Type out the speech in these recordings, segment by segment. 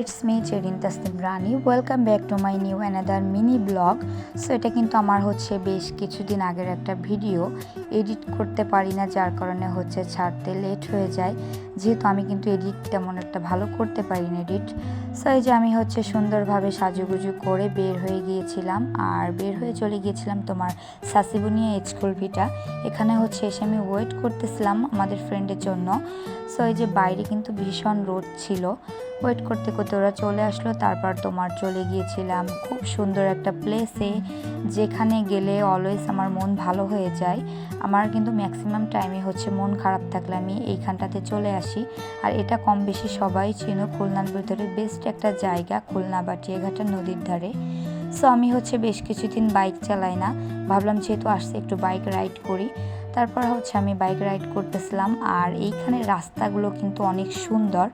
It's me Cherin Taslim Rani welcome back to my new another mini blog so এটা কিন্তু আমার হচ্ছে বেশ কিছুদিন আগের একটা ভিডিও এডিট করতে পারি না, যার কারণে হচ্ছে ছাড়তে লেট হয়ে যায়। যেহেতু আমি কিন্তু এডিট তেমন একটা ভালো করতে পারি না এডিট সো এই যে আমি হচ্ছে সুন্দরভাবে সাজুগুজু করে বের হয়ে গিয়েছিলাম। আর বের হয়ে চলে গিয়েছিলাম তোমার সাসিবুনিয়া স্কুল ভিটা এখানে হচ্ছে এসে আমি ওয়েট করতেছিলাম আমাদের ফ্রেন্ডের জন্য। সো এই যে বাইরে কিন্তু ভীষণ রোদ ছিল। ওয়েট করতে করতে ওরা চলে আসলো, তারপর তোমার চলে গিয়েছিলাম খুব সুন্দর একটা প্লেসে যেখানে গেলে অলওয়েজ আমার মন ভালো হয়ে যায়। আমার কিন্তু ম্যাক্সিমাম টাইমে হচ্ছে মন খারাপ থাকলে আমি এইখানটাতে চলে আসি। আর এটা কম বেশি সবাই চেনো খুলনার ভিতরে বেস্ট একটা জায়গা, খুলনা বা টিয়াঘাটা নদীর ধারে। সো আমি হচ্ছে বেশ কিছুদিন বাইক চালাই না। ভাবলাম যেহেতু আসছে একটু বাইক রাইড করি। তারপর হচ্ছে আমি বাইক রাইড করতেছিলাম। আর এইখানে রাস্তাগুলো কিন্তু অনেক সুন্দর।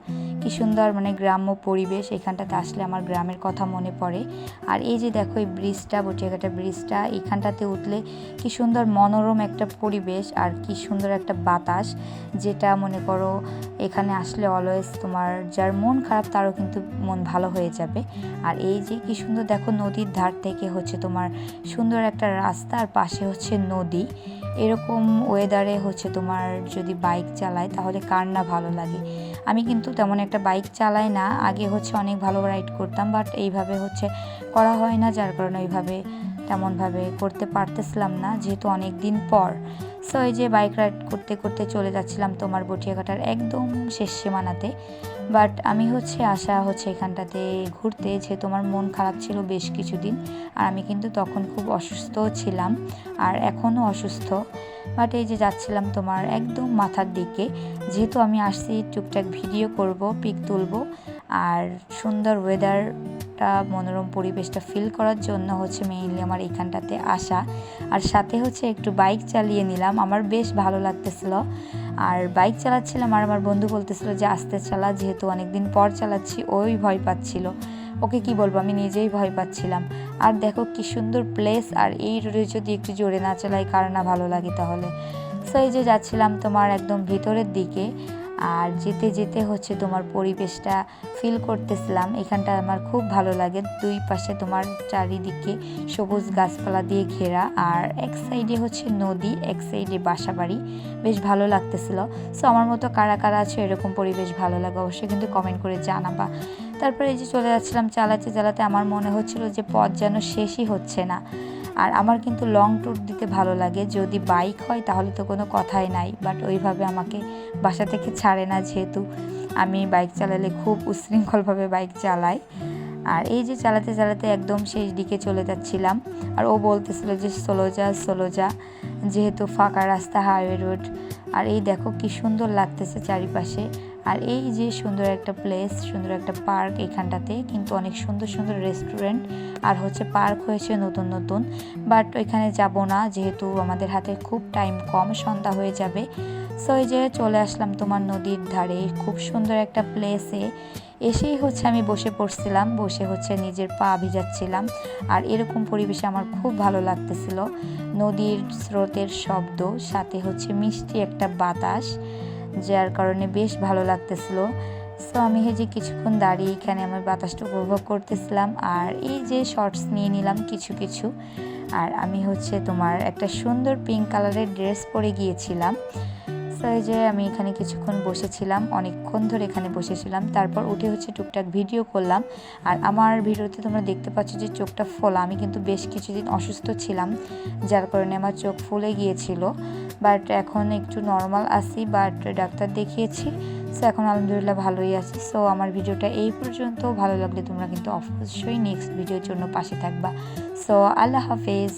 কি সুন্দর মানে গ্রাম্য পরিবেশ এখানটাতে আসলে আমার গ্রামের কথা মনে পড়ে। আর এই যে দেখো এই ব্রিজটা বটিয়াঘাটা ব্রিজটা, এখানটাতে উঠলে কি সুন্দর মনোরম একটা পরিবেশ আর কি সুন্দর একটা বাতাস, যেটা মনে করো এখানে আসলে অলওয়েজ তোমার যার মন খারাপ তারও কিন্তু মন ভালো হয়ে যাবে। আর এই যে কি সুন্দর দেখো নদীর ধার থেকে হচ্ছে তোমার সুন্দর একটা রাস্তা আর পাশে হচ্ছে নদী। এরকম ওয়েদারে হচ্ছে তোমার যদি বাইক চালায় তাহলে কার না ভালো লাগে? আমি কিন্তু তেমন একটা বাইক চালাই না। আগে হচ্ছে অনেক ভালো রাইড করতাম বাট এইভাবে হচ্ছে করা হয় না, যার কারণে ওইভাবে তেমনভাবে করতে পারতেছিলাম না, যেহেতু অনেক দিন পর। সো এই যে বাইক রাইড করতে করতে চলে যাচ্ছিলাম তোমার বটিয়াঘাটার একদম শেষ সীমানাতে। বাট আমি হচ্ছে আসা হচ্ছে এখানটাতে ঘুরতে, যে তোমার মন খারাপ ছিল বেশ কিছুদিন, আর আমি কিন্তু তখন খুব অসুস্থ ছিলাম, আর এখনও অসুস্থ। বাট এই যে যাচ্ছিলাম তোমার একদম মাথার দিকে, যেহেতু আমি আসছি টুকটাক ভিডিও করব পিক তুলব, আর সুন্দর ওয়েদারটা মনোরম পরিবেশটা ফিল করার জন্য হচ্ছে মেইনলি আমার এইখানটাতে আসা। আর সাথে হচ্ছে একটু বাইক চালিয়ে নিলাম। আমার বেশ ভালো লাগতেছিল। আর বাইক চালাচ্ছিলাম আর আমার বন্ধু বলতেছিল যে, আস্তে চালা, যেহেতু অনেকদিন পর চালাচ্ছি, ওই ভয় পাচ্ছিল। ওকে কি বলব? আমি নিজেই ভয় পাচ্ছিলাম। আর দেখো কি সুন্দর প্লেস আর এই রোডে যদি একটু জোরে না চালাই, কার না ভালো লাগে তাহলে? সো এই যে যাচ্ছিলাম তোমার একদম ভিতরের দিকে। আর যেতে যেতে হচ্ছে তোমার পরিবেশটা ফিল করতেছিলাম। এখানটা আমার খুব ভালো লাগে। দুই পাশে তোমার চারিদিকে সবুজ গাছপালা দিয়ে ঘেরা। আর এক সাইডে হচ্ছে নদী, এক সাইডে বাসা বাড়ি বেশ ভালো লাগতেছিল। সো আমার মতো কারা কারা আছে, এরকম পরিবেশ ভালো লাগে অবশ্যই কিন্তু কমেন্ট করে জানাবা। তারপরে এই যে চলে যাচ্ছিলাম চালাতে চালাতে, আমার মনে হচ্ছিল যে পথ যেন শেষই হচ্ছে না। আর আমার কিন্তু লং ট্যুর দিতে ভালো লাগে। যদি বাইক হয়, তাহলে তো কোনো কথাই নাই। বাট ওইভাবে আমাকে বাসা থেকে ছাড়ে না যেহেতু আমি বাইক চালালে খুব উশৃঙ্খলভাবে বাইক চালাই। আর এই যে চালাতে চালাতে একদম শেষ দিকে চলে যাচ্ছিলাম। আর ও বলতেছিল যে, সোলো যা সোলো যা। যেহেতু ফাঁকা রাস্তা, হাইওয়ে রোড। আর এই দেখো কি সুন্দর লাগতেছে চারিপাশে। আর এই যে সুন্দর একটা প্লেস সুন্দর একটা পার্ক এখানটাতে, কিন্তু অনেক সুন্দর সুন্দর রেস্টুরেন্ট আর হচ্ছে পার্ক হয়েছে নতুন নতুন। বাট ওইখানে যাব না, যেহেতু আমাদের হাতে খুব টাইম কম, সন্ধ্যা হয়ে যাবে। সো এই যে চলে আসলাম তোমার নদীর ধারে, খুব সুন্দর একটা প্লেসে এসেই হচ্ছে আমি বসে পড়ছিলাম, বসে হচ্ছে নিজের পা ভিজাচ্ছিলাম। আর এরকম পরিবেশে আমার খুব ভালো লাগতেছিল। নদীর স্রোতের শব্দ, সাথে হচ্ছে মিষ্টি একটা বাতাস, যার কারণে বেশ ভালো লাগতেছিল। সো আমি এই যে কিছুক্ষণ দাঁড়িয়ে এখানে আমার বাতাসটা উপভোগ করতেছিলাম, আর এই যে শর্টস নিয়ে নিলাম কিছু কিছু। আর আমি হচ্ছে তোমার একটা সুন্দর পিঙ্ক কালারের ড্রেস পরে গিয়েছিলাম। এই যে আমি এখানে কিছুক্ষণ বসেছিলাম, অনেকক্ষণ ধরে এখানে বসেছিলাম। তারপর উঠে হচ্ছে টুকটাক ভিডিও করলাম। আর আমার ভিডিওতে তোমরা দেখতে পাচ্ছ যে চোখটা ফোলা। আমি কিন্তু বেশ কিছুদিন অসুস্থ ছিলাম, যার কারণে আমার চোখ ফুলে গিয়েছিল। বাট এখন একটু নর্মাল আছি বাট ডাক্তার দেখিয়েছি। সো এখন আলহামদুলিল্লাহ ভালোই আছি। সো আমার ভিডিওটা এই পর্যন্ত। ভালো লাগলে তোমরা কিন্তু অবশ্যই নেক্সট ভিডিওর জন্য পাশে থাকবা। সো আল্লাহ হাফেজ।